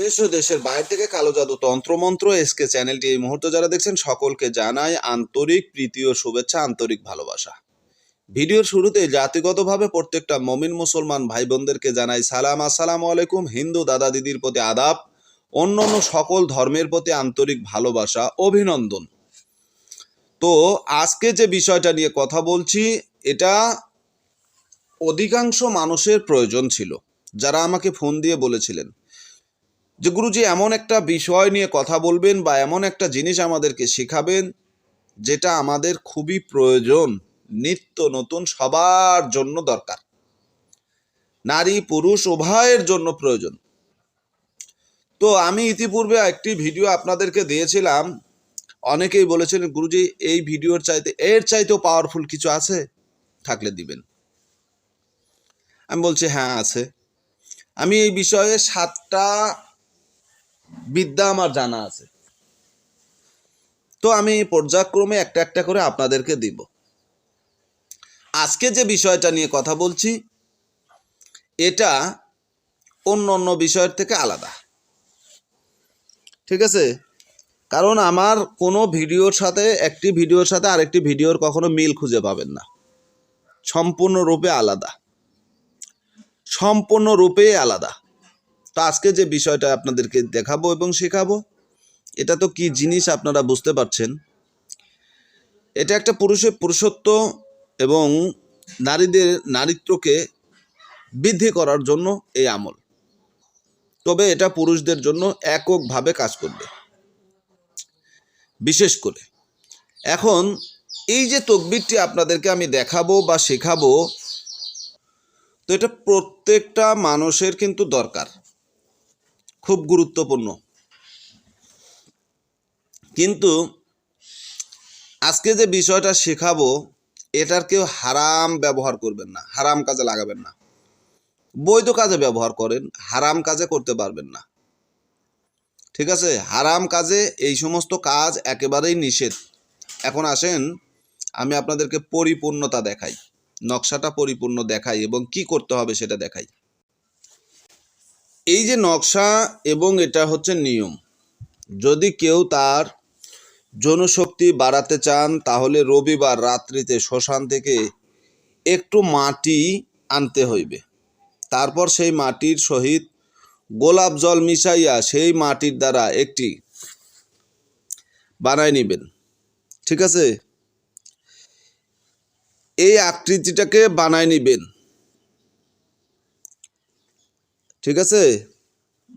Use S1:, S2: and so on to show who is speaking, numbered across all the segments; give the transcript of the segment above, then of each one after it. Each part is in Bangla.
S1: দেশ ও দেশের বাইরে থেকে কালো জাদু তন্ত্রমন্ত্র, এসকে চ্যানেলটি এই মুহূর্তে যারা দেখছেন, সকলকে জানাই আন্তরিক প্রীতি ও শুভেচ্ছা, আন্তরিক ভালোবাসা। ভিডিওর শুরুতে জাতিগতভাবে প্রত্যেকটা মমিন মুসলমান ভাই বোনদেরকে জানাই সালাম। আসসালামু আলাইকুম, হিন্দু দাদা দিদির প্রতি আদাব অন্য সকল ধর্মের প্রতি আন্তরিক ভালোবাসা, অভিনন্দন। তো আজকে যে বিষয়টা নিয়ে কথা বলছি, এটা অধিকাংশ মানুষের প্রয়োজন ছিল। যারা আমাকে ফোন দিয়ে বলেছিলেন যে গুরুজি এমন একটা বিষয় নিয়ে কথা বলবেন বা এমন একটা জিনিস আমাদেরকে শেখাবেন যেটা আমাদের খুবই প্রয়োজন, নিত্য নতুন সবার জন্য দরকার। নারী, পুরুষ উভয়ের জন্য প্রয়োজন। তো আমি ইতিপূর্বে একটি ভিডিও আপনাদেরকে দিয়েছিলাম, অনেকেই বলেছিলেন গুরুজি, এই ভিডিওর চাইতে, এর চাইতেও পাওয়ারফুল কিছু আছে? থাকলে দিবেন। আমি বলছি হ্যাঁ আছে। আমি এই বিষয়ে সাতটা বিদ্যা আমার জানা আছে। তো আমি পর্যায়ক্রমে একটা একটা করে আপনাদেরকে দিব। আজকে যে বিষয়টা নিয়ে কথা বলছি, এটা অন্য অন্য বিষয়ের থেকে আলাদা। ঠিক আছে? কারণ আমার কোনো ভিডিওর সাথে, একটি ভিডিওর সাথে আরেকটি ভিডিওর কখনো মিল খুঁজে পাবেন না। সম্পূর্ণরূপে আলাদা। সম্পূর্ণরূপে আলাদা। তো আজকে যে বিষয়টা আপনাদেরকে দেখাবো এবং শেখাবো, এটা তো কি জিনিস আপনারা বুঝতে পারছেন? এটা একটা পুরুষের পুরুষত্ব এবং নারীদের, নারীত্বকে বৃদ্ধি করার জন্য এই আমল। তবে এটা পুরুষদের জন্য এককভাবে কাজ করবে। বিশেষ করে, এখন এই যে তকবিরটি আপনাদেরকে আমি দেখাবো বা শেখাবো, তো এটা প্রত্যেকটা মানুষের কিন্তু দরকার। খুব গুরুত্বপূর্ণ। কিন্তু আজকে যে বিষয়টা শেখাবো, এটার কেউ হারাম ব্যবহার করবেন না, হারাম কাজে লাগাবেন না। বৈধ কাজে ব্যবহার করেন, হারাম কাজে করতে পারবেন না। ঠিক আছে? হারাম কাজে এই সমস্ত কাজ একেবারেই নিষেধ। এখন আসেন, আমি আপনাদেরকে পরিপূর্ণতা দেখাই, নকশাটা পরিপূর্ণ দেখাই এবং কি করতে হবে সেটা দেখাই। এই যে নকশা এবং এটা হচ্ছে নিয়ম। যদি কেউ তার জনশক্তি বাড়াতে চান, তাহলে রবিবার রাত্রিতে শ্মশান থেকে একটু মাটি আনতে হইবে। তারপর সেই মাটির সহিত গোলাপ জল মিশাইয়া সেই মাটির দ্বারা একটি বানায় নিবেন। ঠিক আছে? এই আকৃতিটাকে বানায় নিবেন। ঠিক আছে?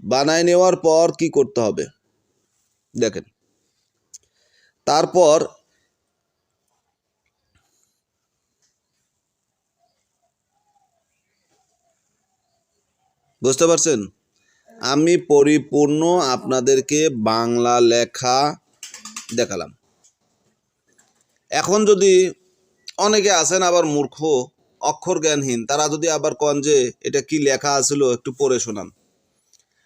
S1: বানায় নেওয়ার পর কি করতে হবে? দেখেন। তারপর বুঝতে পারছেন? আমি পরিপূর্ণ আপনাদেরকে বাংলা লেখা দেখালাম। এখন যদি অনেকে আছেন আবার মূর্খ অক্ষর জ্ঞানহীন তারা যদি আবার কন যে, এটা কি লেখা আছিল একটু পড়ে শোনান।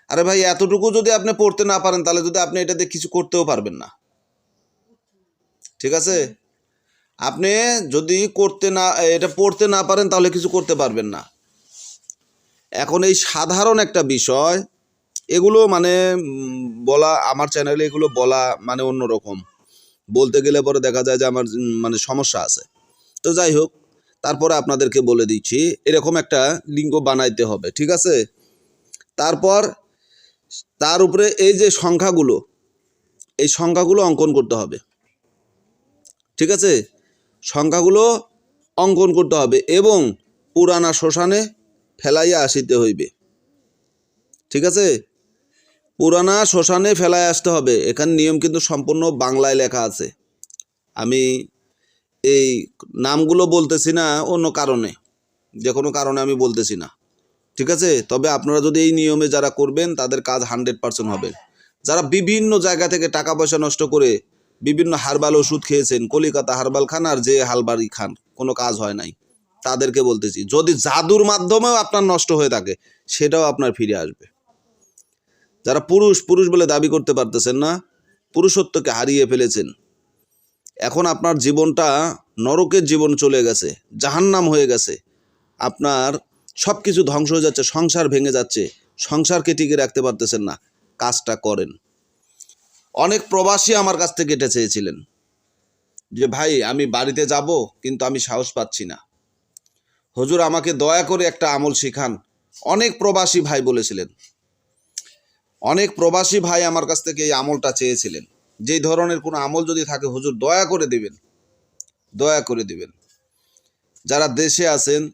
S1: আরে ভাই, এতটুকু যদি আপনি পড়তে না পারেন, তাহলে যদি আপনি এটাতে কিছু করতেও পারবেন না। ঠিক আছে? আপনি যদি করতে না, এটা পড়তে না পারেন, তাহলে কিছু করতে পারবেন না। এখন এই সাধারণ একটা বিষয়, এগুলো মানে বলা, আমার চ্যানেলে এগুলো বলা মানে অন্যরকম। বলতে গেলে পরে দেখা যায় যে আমার মানে সমস্যা আছে। তো যাই হোক তারপরে আপনাদেরকে বলে দিচ্ছি, এরকম একটা লিঙ্গ বানাইতে হবে, ঠিক আছে? তারপর তার উপরে এই যে সংখ্যাগুলো, এই সংখ্যাগুলো অঙ্কন করতে হবে, ঠিক আছে? সংখ্যাগুলো অঙ্কন করতে হবে এবং পুরানা শ্মশানে ফেলাইয়া আসিতে হইবে, ঠিক আছে? পুরানা শ্মশানে ফেলায় আসতে হবে, এখানে নিয়ম কিন্তু সম্পূর্ণ বাংলায় লেখা আছে। আমি এই নামগুলো বলতেছি না অন্য কারণে, যে কোনো কারণে আমি বলতেছি না। ঠিক আছে? তবে আপনারা যদি এই নিয়মে যারা করবেন, তাদের কাজ হান্ড্রেড পার্সেন্ট হবে। যারা বিভিন্ন জায়গা থেকে টাকা পয়সা নষ্ট করে বিভিন্ন হারবাল ওষুধ খেয়েছেন, কলিকাতা হারবাল খান আর যে হালবাড়ি খান, কোনো কাজ হয় নাই। তাদেরকে বলতেছি, যদি জাদুর মাধ্যমেও আপনার নষ্ট হয়ে থাকে, সেটাও আপনার ফিরে আসবে। যারা পুরুষ পুরুষ বলে দাবি করতে পারতেছেন না, পুরুষত্বকে হারিয়ে ফেলেছেন এখন আপনার জীবনটা নরকের জীবন চলে গেছে, জাহান্নাম হয়ে গেছে। আপনার সব কিছু ধ্বংস হয়ে যাচ্ছে, সংসার ভেঙে যাচ্ছে, সংসারকে টিকে রাখতে পারতেছেন না, কাজটা করেন। অনেক প্রবাসী আমার কাছ থেকে এটা চেয়েছিলেন যে, ভাই, আমি বাড়িতে যাব, কিন্তু আমি সাহস পাচ্ছি না। হুজুর, আমাকে দয়া করে একটা আমল শিখান। অনেক প্রবাসী ভাই বলেছিলেন। অনেক প্রবাসী ভাই আমার কাছ থেকে এই আমলটা চেয়েছিলেন। যেই ধরনের কোনো আমল যদি থাকে, হুজুর দয়া করে দিবেন। দয়া করে দিবেন। যারা দেশে আছেন,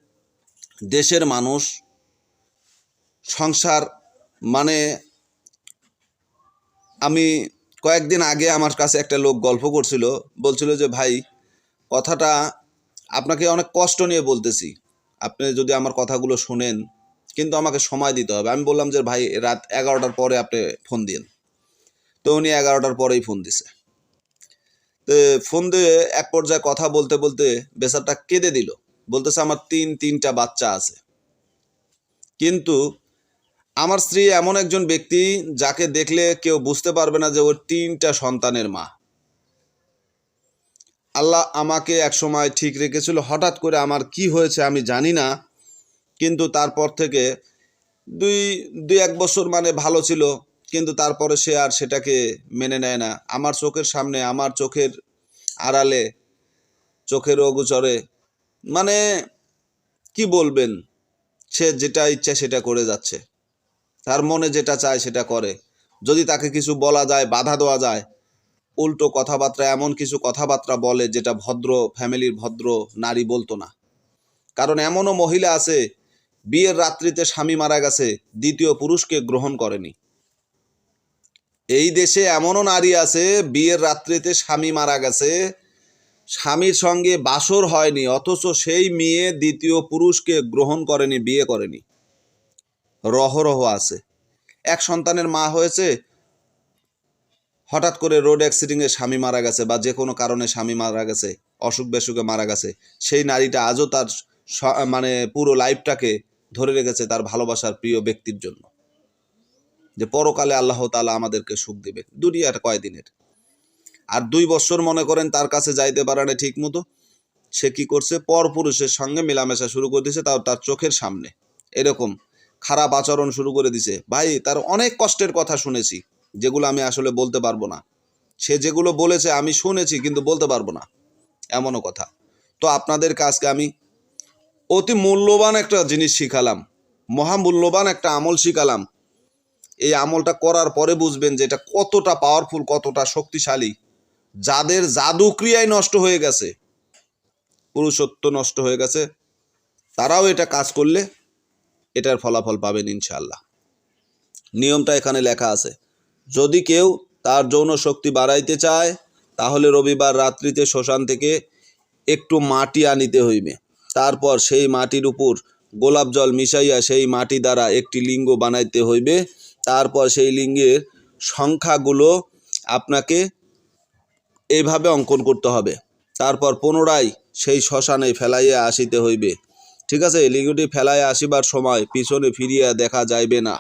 S1: দেশের মানুষ, সংসার মানে আমি কয়েকদিন আগে আমার কাছে একটা লোক গল্প করছিল। বলছিল যে, ভাই, কথাটা আপনাকে অনেক কষ্ট নিয়ে বলতেছি। আপনি যদি আমার কথাগুলো শোনেন, কিন্তু আমাকে সময় দিতে হবে। আমি বললাম যে, ভাই, রাত এগারোটার পরে আপনি ফোন দিন তো উনি এগারোটার পরেই ফোন দিছে। তো ফোন দিয়ে এক পর্যায়ে কথা বলতে বলতে বেচারটা কেঁদে দিল। বলতেছে, আমার তিন, তিনটা বাচ্চা আছে। কিন্তু আমার স্ত্রী এমন একজন ব্যক্তি যাকে দেখলে কেউ বুঝতে পারবে না যে ওর তিনটা সন্তানের মা। আল্লাহ আমাকে এক সময় ঠিক রেখেছিল, হঠাৎ করে আমার কি হয়েছে আমি জানি না, কিন্তু তারপর থেকে দুই দুই, এক বছর মানে ভালো ছিল। কিন্তু তারপরে সে আর সেটাকে মেনে নেয় না। আমার চোখের সামনে, আমার চোখের আড়ালে, চোখের অগোচরে মানে কি বলবেন? সে যেটা ইচ্ছা সেটা করে যাচ্ছে। তার মনে যেটা চায় সেটা করে। যদি তাকে কিছু বলা যায়, বাধা দেওয়া যায়, উল্টো কথাবার্তা, এমন কিছু কথাবার্তা বলে যেটা ভদ্র, ফ্যামিলির ভদ্র নারী বলতো না। কারণ এমনও মহিলা আছে, বিয়ের রাত্রিতে স্বামী মারা গেছে, দ্বিতীয় পুরুষকে গ্রহণ করেনি। এই দেশে এমনও নারী আছে, বিয়ের রাত্রিতে স্বামী মারা গেছে। স্বামীর সঙ্গে বাসর হয়নি, অথচ সেই মেয়ে দ্বিতীয় পুরুষকে গ্রহণ করেনি, বিয়ে করেনি। রহরহ আছে। এক সন্তানের মা হয়েছে, হঠাৎ করে রোড অ্যাক্সিডেন্টে স্বামী মারা গেছে বা যে কোনো কারণে স্বামী মারা গেছে, অসুখ বেসুখে মারা গেছে। সেই নারীটা আজও তার মানে পুরো লাইফটাকে ধরে রেখেছে তার ভালোবাসার প্রিয় ব্যক্তির জন্য। যে পরকালে আল্লাহ তালা আমাদেরকে সুখ দেবে, দুনিয়ার কয়দিনের। আর দুই বছর মনে করেন তার কাছে যাইতে পারে না ঠিক মতো, সে কি করছে? পর পুরুষের সঙ্গে মেলামেশা শুরু করে দিয়েছে তাও তার চোখের সামনে। এরকম খারাপ আচরণ শুরু করে দিছে। ভাই, তার অনেক কষ্টের কথা শুনেছি, যেগুলো আমি আসলে বলতে পারব না। সে যেগুলো বলেছে আমি শুনেছি, কিন্তু বলতে পারব না। এমনও কথা। তো আপনাদের কাজকে আমি অতি মূল্যবান একটা জিনিস শিখালাম, মহামূল্যবান একটা আমল শিখালাম। এই আমলটা করার পরে বুঝবেন যে এটা কতটা পাওয়ারফুল কতটা শক্তিশালী। যাদের জাদু ক্রিয়ায় নষ্ট হয়ে গেছে, পুরুষত্ব নষ্ট হয়ে গেছে, তারাও এটা কাজ করলে এটার ফলাফল পাবেন ইনশাল্লাহ নিয়মটা এখানে লেখা আছে, যদি কেউ তার যৌন শক্তি বাড়াইতে চায়, তাহলে রবিবার রাত্রিতে শ্মশান থেকে একটু মাটি আনিতে হইবে। তারপর সেই মাটির উপর গোলাপ জল মিশাইয়া সেই মাটি দ্বারা একটি লিঙ্গ বানাইতে হইবে। তারপর সেই লিঙ্গের সংখ্যাগুলো আপনাকে এইভাবে অঙ্কন করতে হবে। তারপর পুনরায় সেই শ্মশানে ফেলাইয়া আসিতে হইবে। ঠিক আছে? লিঙ্গটি ফেলাইয়া আসিবার সময় পিছনে ফিরিয়া দেখা যাইবে না।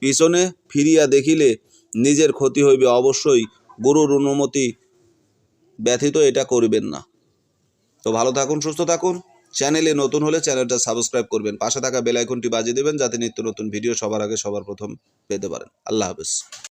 S1: পিছনে ফিরিয়া দেখিলে নিজের ক্ষতি হইবে। অবশ্যই গুরুর অনুমতি ব্যথিত এটা করবেন না। তো ভালো থাকুন, সুস্থ থাকুন। চ্যানেলে নতুন হলে চ্যানেলটা সাবস্ক্রাইব করবেন। পাশে থাকা বেলাইকনটি বাজিয়ে দেবেন, যাতে নিত্য নতুন ভিডিও সবার আগে সবার প্রথম পেতে পারেন। আল্লাহ হাফেজ।